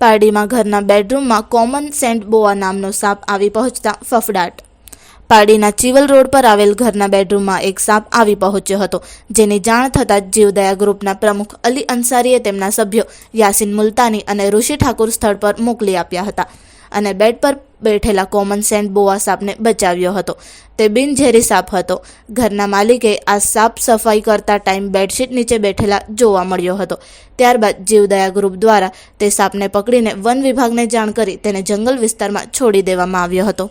પારડીમાં ઘરના બેડરૂમમાં common Saint બોઆ નામનો સાપ આવી પહોંચતા ફફડાટ. પારડીના ચિવલ રોડ પર આવેલ ઘરના બેડરૂમમાં એક સાપ આવી પહોંચ્યો હતો, જેની જાણ થતાં જીવદયા ગ્રુપના પ્રમુખ અલી અંસારીએ તેમના સભ્યો યાસીન મુલતાની અને ઋષિ ઠાકુર સ્થળ પર મોકલી આપ્યા હતા. અને બેડ પર બેઠેલા કોમન સેન્ટ બોઆ સાપને બચાવ્યો હતો. તે બિનઝેરી સાપ હતો. ઘરના માલિકે આ સાપ સફાઈ કરતા ટાઈમ બેડશીટ નીચે બેઠેલા જોવા મળ્યો હતો. ત્યારબાદ જીવદયા ગ્રુપ દ્વારા તે સાપને પકડીને વન વિભાગને જાણ કરી તેને જંગલ વિસ્તારમાં છોડી દેવામાં આવ્યો હતો.